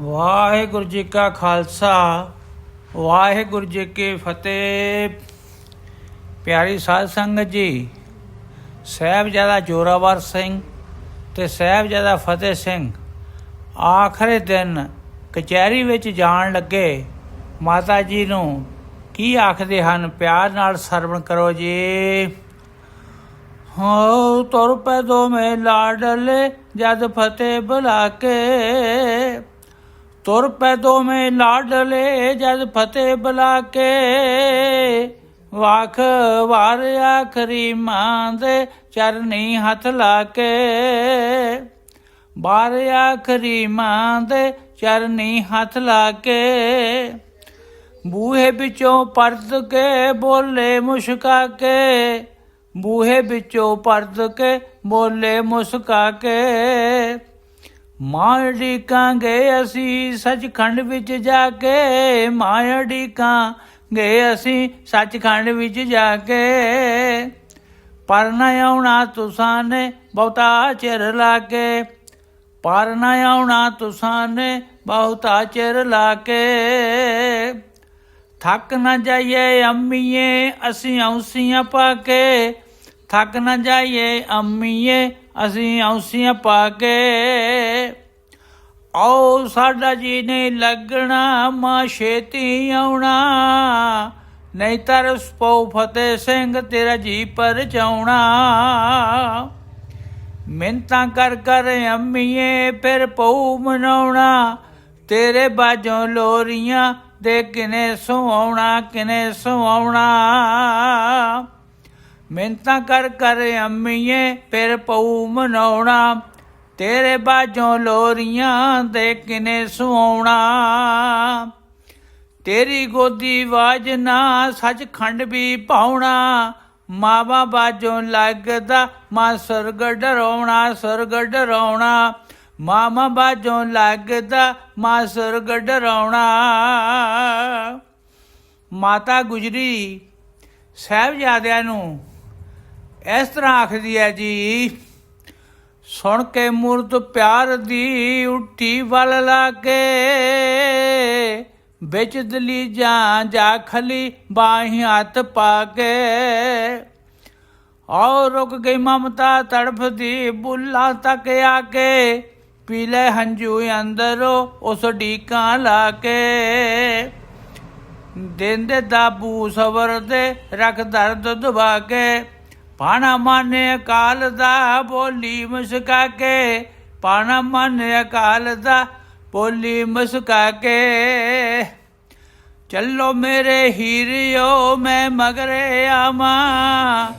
ਵਾਹਿਗੁਰੂ ਜੀ ਕਾ ਖਾਲਸਾ, ਵਾਹਿਗੁਰੂ ਜੀ ਕੀ ਫਤਿਹ। ਪਿਆਰੀ ਸਾਧ ਸੰਗਤ ਜੀ, ਸਾਹਿਬਜ਼ਾਦਾ ਜੋਰਾਵਰ ਸਿੰਘ ਤੇ ਸਾਹਿਬਜ਼ਾਦਾ ਫਤਿਹ ਸਿੰਘ ਆਖਰੀ ਦਿਨ ਕਚਹਿਰੀ ਵਿੱਚ ਜਾਣ ਲੱਗੇ। ਮਾਤਾ ਜੀ ਨੂੰ ਕੀ ਆਖਦੇ ਹਨ? ਪਿਆਰ ਨਾਲ ਸਰਵਣ ਕਰੋ ਜੀ। ਹੋ ਤੁਰ ਪੈ ਦੋ ਮੇ ਲਾਡਲੇ ਜਦ ਫਤਿਹ ਬੁਲਾ ਕੇ ਤੁਰ ਪੈ ਦੋਵੇਂ ਲਾਡਲੇ ਜਦ ਫਤਿਹ ਬੁਲਾ ਕੇ। ਵਾਖ ਵਾਰ ਆਖਰੀ ਮਾਂ ਦੇ ਚਰਨੀ ਹੱਥ ਲਾ ਕੇ। ਬਾਰ ਆਖਰੀ ਮਾਂ ਦੇ ਚਰਨੀ ਹੱਥ ਲਾ ਕੇ। ਬੂਹੇ ਵਿੱਚੋਂ ਪਰਦ ਕੇ ਬੋਲੇ ਮੁਸਕਾ ਕੇ। ਬੂਹੇ ਵਿੱਚੋਂ ਪਰਦ ਕੇ ਬੋਲੇ ਮੁਸਕਾ ਕੇ। ਮਾਂ ਡੀਕਾਂਗੇ ਅਸੀਂ ਸੱਚਖੰਡ ਵਿੱਚ ਜਾ ਕੇ ਮਾਂ ਡੀਕਾਂਗੇ ਅਸੀਂ ਸੱਚਖੰਡ ਵਿੱਚ ਜਾ ਕੇ। ਪਰ ਨਾ ਆਉਣਾ ਤੁਸਾਂ ਨੇ ਬਹੁਤਾ ਚਿਰ ਲਾ ਕੇ। ਪਰ ਨਾ ਆਉਣਾ ਤੁਸਾਂ ਨੇ ਬਹੁਤਾ ਚਿਰ ਲਾ ਕੇ। ਥੱਕ ਨਾ ਜਾਈਏ ਅੰਮੀਏ, ਅਸੀਂ ਔਸੀਆਂ ਪਾ ਕੇ। ਥੱਕ ਨਾ ਜਾਈਏ ਅੰਮੀਏ, ਅਸੀਂ ਔਸੀਆਂ ਪਾ ਕੇ। ਆਓ ਸਾਡਾ ਜੀ ਨਹੀਂ ਲੱਗਣਾ, ਮਾਂ ਛੇਤੀ ਆਉਣਾ। ਨਹੀਂ ਤਰਸ ਸਪੋ ਫਤਿਹ ਸਿੰਘ, ਤੇਰਾ ਜੀ ਪਰ ਚਾਉਣਾ ਮਿੰਤਾਂ ਕਰ ਕਰ ਅੰਮੀਏ, ਫਿਰ ਪਉ ਮਨਾਉਣਾ। ਤੇਰੇ ਬਾਜੋਂ ਲੋਰੀਆਂ ਦੇ ਕਿਨੇ ਸੁਆਉਣਾ ਕਿਨੇ ਸੁਆਉਣਾ ਮਿਹਨਤਾਂ ਕਰ ਕਰ ਅੰਮੀਏ, ਫਿਰ ਪਉ ਮਨਾਉਣਾ। ਤੇਰੇ ਬਾਜੋਂ ਲੋਰੀਆਂ ਦੇ ਕਿਨੇ ਸੁਆਉਣਾ ਤੇਰੀ ਗੋਦੀ ਵਾਜ ਨਾ ਸੱਚਖੰਡ ਵੀ ਪਾਉਣਾ। ਮਾਵਾ ਬਾਜੋਂ ਲੱਗਦਾ ਮਾ ਸਰਗ ਡਰਾਉਣਾ ਸਰਗ ਡਰਾਉਣਾ। ਮਾਮਾ ਬਾਜੋਂ ਲੱਗਦਾ ਮਾ ਸਰਗ ਡਰਾਉਣਾ। ਮਾਤਾ ਗੁਜਰੀ ਸਾਹਿਬਜ਼ਾਦਿਆਂ ਨੂੰ ਇਸ ਤਰ੍ਹਾਂ ਆਖਦੀ ਹੈ ਜੀ, ਸੁਣ ਕੇ ਮੂਰਤ ਪਿਆਰ ਦੀ ਉੱਟੀ ਵੱਲ ਲਾ ਕੇ ਵਿੱਚ ਦਲੀ ਜਾਂ ਜਾ ਖਲੀ ਬਾਹੀਂ ਹੱਥ ਪਾ ਕੇ ਔਰ ਰੁਕ ਗਈ ਮਮਤਾ ਤੜਫਦੀ ਬੁੱਲਾ ਤੱਕ ਆ ਕੇ ਪੀਲੇ ਹੰਝੂ ਅੰਦਰੋਂ ਉਸ ਢੀਕਾਂ ਲਾ ਕੇ ਦਿੰਦੇ ਦਾਬੂ ਸਬਰ ਦੇ ਰੱਖ ਦਰਦ ਦਬਾ ਕੇ ਪਾਣਾ ਮਾਨੇ ਅਕਾਲ ਦਾ ਬੋਲੀ ਮੁਸਕਾ ਕੇ ਪਾਣਾ ਮਾਨੇ ਅਕਾਲ ਦਾ ਬੋਲੀ ਮੁਸਕਾ ਕੇ ਚੱਲੋ ਮੇਰੇ ਹੀਰਿਓ, ਮੈਂ ਮਗਰੇ ਆਵਾਂ,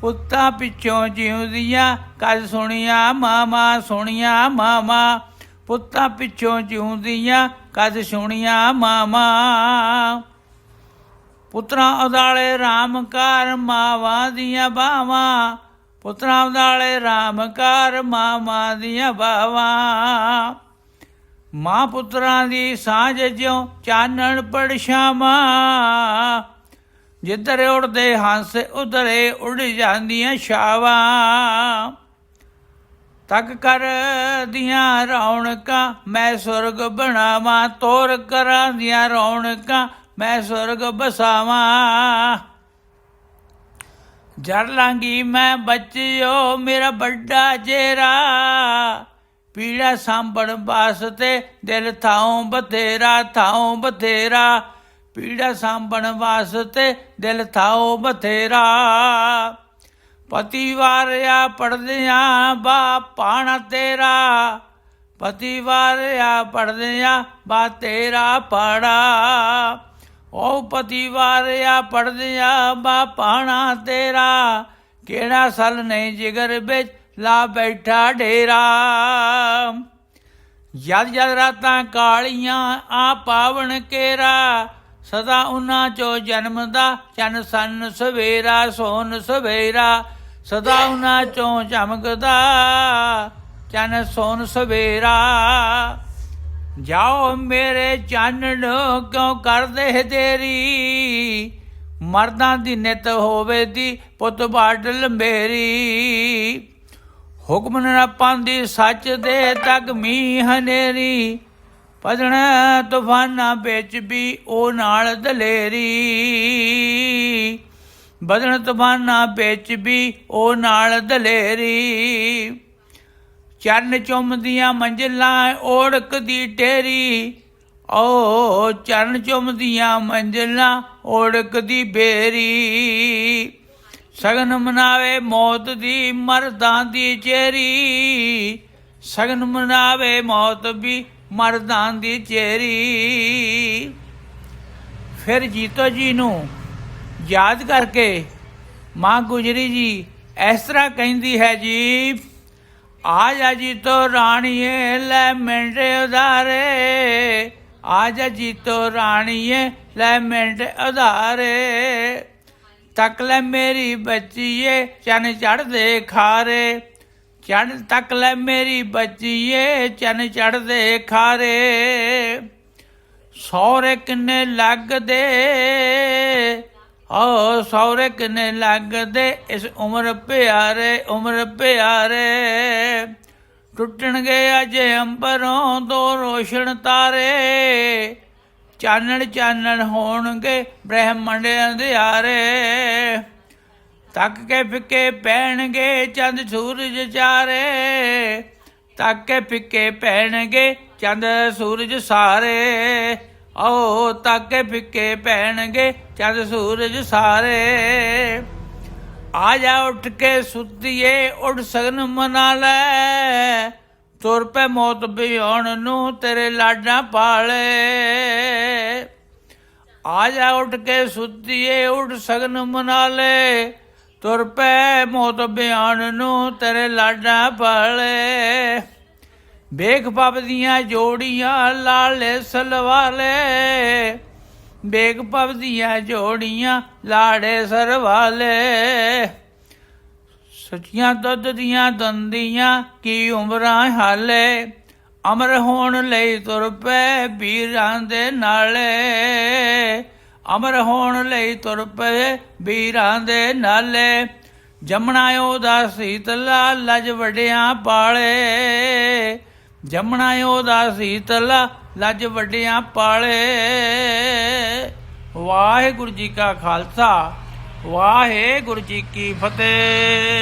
ਪੁੱਤਾਂ ਪਿੱਛੋਂ ਜਿਉਂਦੀਆਂ ਕੱਲ ਸੁਣੀਆਂ ਮਾਮਾ ਸੁਣੀਆਂ ਮਾਮਾ ਪੁੱਤਾਂ ਪਿੱਛੋਂ ਜਿਉਂਦੀਆਂ ਕਦ ਸੁਣੀਆਂ ਮਾਮਾ ਪੁੱਤਰਾਂ ਉਦਾਲੇ RAM ਕਾਰ ਮਾਵਾਂ ਦੀਆਂ ਬਾਵਾਂ। ਪੁੱਤਰਾਂ ਉਦਾਲੇ RAM ਕਾਰ ਮਾਵਾਂ ਦੀਆਂ ਬਾਵਾਂ। ਮਾਂ ਪੁੱਤਰਾਂ ਦੀ ਸਾਂਝ ਜਿਉ ਚਾਨਣ ਪੜਸ਼ਾਵਾਂ ਜਿੱਧਰ ਉੜਦੇ ਹੰਸ, ਉਧਰੇ ਉੜ ਜਾਂਦੀਆਂ ਛਾਵਾਂ। ਤੱਕ ਕਰਦੀਆਂ ਰੌਣਕਾਂ, ਮੈਂ ਸੁਰਗ ਬਣਾਵਾਂ, ਤੋਰ ਕਰਾਂ ਦੀਆਂ ਰੌਣਕਾਂ। ਮੈਂ ਸੁਰਗ ਬਸਾਵਾਂ। ਜੜ ਲਾਂਗੀ ਮੈਂ ਬੱਚਿਓ, ਮੇਰਾ ਵੱਡਾ ਜੇਰਾ ਪੀੜਾ ਸਾਂਭਣ ਵਾਸਤੇ ਦਿਲ ਥਾਉ ਬਥੇਰਾ ਥਾਉ ਬਥੇਰਾ। ਪੀੜਾ ਸਾਂਭਣ ਵਾਸਤੇ ਦਿਲ ਥਾਉ ਬਥੇਰਾ। ਪਤੀ ਵਾਰਿਆ ਪੜਦਿਆਂ ਬਾ ਪਾਣਾ ਤੇਰਾ। ਪਤੀ ਵਾਰਿਆ ਪੜਦਿਆਂ ਬਾ ਤੇਰਾ ਪਾੜਾ। ਉਹ ਪਤੀ ਵਾਰਿਆ ਪੜਦਿਆਂ ਬਾ ਪਾਣਾ ਤੇਰਾ, ਕਿਹੜਾ ਸਲ ਨਹੀਂ ਜਿਗਰ ਵਿੱਚ ਲਾ ਬੈਠਾ ਡੇਰਾ? ਜਦ ਜਦ ਰਾਤਾਂ ਕਾਲੀਆਂ, ਆ ਪਾਵਨ ਕੇਰਾ, ਸਦਾ ਉਹਨਾਂ ਚੋਂ ਜਨਮਦਾ ਚੰਨ ਸਨ ਸਵੇਰਾ, ਸੋਨ ਸਵੇਰਾ, ਸਦਾ ਉਹਨਾਂ ਚੋਂ ਚਮਕਦਾ, ਚੰਨ ਸੋਨ ਸਵੇਰਾ। ਜਾਓ ਮੇਰੇ ਚਾਨਣ ਕਿਉਂ ਕਰਦੇ ਦੇਰੀ? ਮਰਦਾਂ ਦੀ ਨਿਤ ਹੋਵੇ ਦੀ ਪੁੱਤ ਬਾਡਲ ਮੇਰੀ। ਹੁਕਮ ਨਾ ਪਾਉਂਦੀ ਸੱਚ ਦੇ ਤੱਕ ਮੀਂਹ ਹਨੇਰੀ। ਪਦਣ ਤੂਫਾਨਾਂ ਵਿੱਚ ਵੀ ਉਹ ਨਾਲ ਦਲੇਰੀ। ਬਦਨ ਤੂਫਾਨਾਂ ਵਿੱਚ ਵੀ ਉਹ ਨਾਲ ਦਲੇਰੀ। ਚਰਨ ਚੁੰਮਦੀਆਂ ਮੰਜ਼ਲਾਂ ਓੜਕਦੀ ਟੇਰੀ। ਓ ਚਰਨ ਚੁੰਮਦੀਆਂ ਮੰਜ਼ਲਾਂ ਓੜਕਦੀ ਬੇਰੀ। ਸਗਨ ਮਨਾਵੇ ਮੌਤ ਦੀ ਮਰਦਾਂ ਦੀ ਚੇਰੀ। ਸਗਨ ਮਨਾਵੇ ਮੌਤ ਵੀ ਮਰਦਾਂ ਦੀ ਚੇਰੀ। ਫਿਰ ਜੀਤੋ ਜੀ ਨੂੰ ਯਾਦ ਕਰਕੇ ਮਾਂ ਗੁਜਰੀ ਜੀ ਇਸ ਤਰ੍ਹਾਂ ਕਹਿੰਦੀ ਹੈ ਜੀ ਆ ਜੀਤੋ ਰਾਣੀਏ, ਲੈ ਮਿੰਟ ਉਧਾਰੇ। ਆਜਾ ਜੀਤੋ ਰਾਣੀਏ, ਲੈ ਮਿੰਟ ਉਧਾਰੇ। ਤੱਕ ਲੈ ਮੇਰੀ ਬੱਚੀਏ, ਚੰਨ ਚੜਦੇ ਖਾਰੇ। ਚੰਨ ਤੱਕ ਲੈ ਮੇਰੀ ਬੱਚੀਏ, ਚੰਨ ਚੜਦੇ ਖਾਰੇ। ਸੌਰੇ ਕਿੰਨੇ ਲੱਗਦੇ। ਓ ਸੌਰੇ ਕਿੰਨੇ ਲੱਗਦੇ ਇਸ ਉਮਰ ਪਿਆਰੇ ਉਮਰ ਪਿਆਰੇ। ਟੁੱਟਣਗੇ ਅਜ ਅੰਬਰੋਂ ਦੋ ਰੋਸ਼ਨ ਤਾਰੇ। ਚਾਨਣ ਚਾਨਣ ਹੋਣਗੇ ਬ੍ਰਹਮੰਡ ਅੰਧਿਆਰੇ ਤੱਕ ਕੇ ਫਿੱਕੇ ਪੈਣਗੇ ਚੰਦ ਸੂਰਜ ਚਾਰੇ। ਤੱਕ ਕੇ ਫਿੱਕੇ ਪੈਣਗੇ ਚੰਦ ਸੂਰਜ ਸਾਰੇ। ਓ ਤਾਕੇ ਫਿੱਕੇ ਪੈਣਗੇ, ਚੰਦ ਸੂਰਜ ਸਾਰੇ। ਆ ਜਾ ਉੱਠ ਕੇ ਸੁੱਤੀਏ, ਉੱਠ ਸਗਨ ਮਨਾ ਲੈ। ਤੁਰ ਪੈ ਮੌਤ ਬਿਆਉਣ ਨੂੰ ਤੇਰੇ ਲਾਡਾਂ ਪਾਲੇ। ਆ ਜਾ ਉੱਠ ਕੇ ਸੁੱਤੀਏ, ਉੱਠ ਸਗਨ ਮਨਾ ਲੈ। ਤੁਰ ਪੈ ਮੌਤ ਬਿਆਨ ਨੂੰ ਤੇਰੇ ਲਾਡਾਂ ਪਾਲੇ। ਵੇਖ ਪੱਬ ਦੀਆਂ ਜੋੜੀਆਂ ਲਾਲੇ ਸਲਵਾਲੇ ਵੇਖ ਪੱਬ ਦੀਆਂ ਜੋੜੀਆਂ ਲਾੜੇ ਸਰਵਾਲੇ ਸੱਚੀਆਂ ਦੁੱਧ ਦੀਆਂ ਦੰਦੀਆਂ ਕੀ ਉਮਰਾਂ ਹਾਲੇ ਅਮਰ ਹੋਣ ਲਈ ਤੁਰ ਪਏ ਵੀਰਾਂ ਦੇ ਨਾਲੇ ਅਮਰ ਹੋਣ ਲਈ ਤੁਰ ਪਏ ਵੀਰਾਂ ਦੇ ਨਾਲੇ ਜਮਣਾ ਉਹਦਾ ਸੀਤਲਾ, ਲਜ ਵੱਡਿਆਂ ਪਾਲੇ ਜਮਣਾ ਉਹਦਾ ਸੀਤਲਾ ਲੱਜ ਵੱਡਿਆਂ ਪਾਲੇ। ਵਾਹਿਗੁਰੂ ਜੀ ਕਾ ਖਾਲਸਾ ਵਾਹਿਗੁਰੂ ਜੀ ਕੀ ਫਤਿਹ।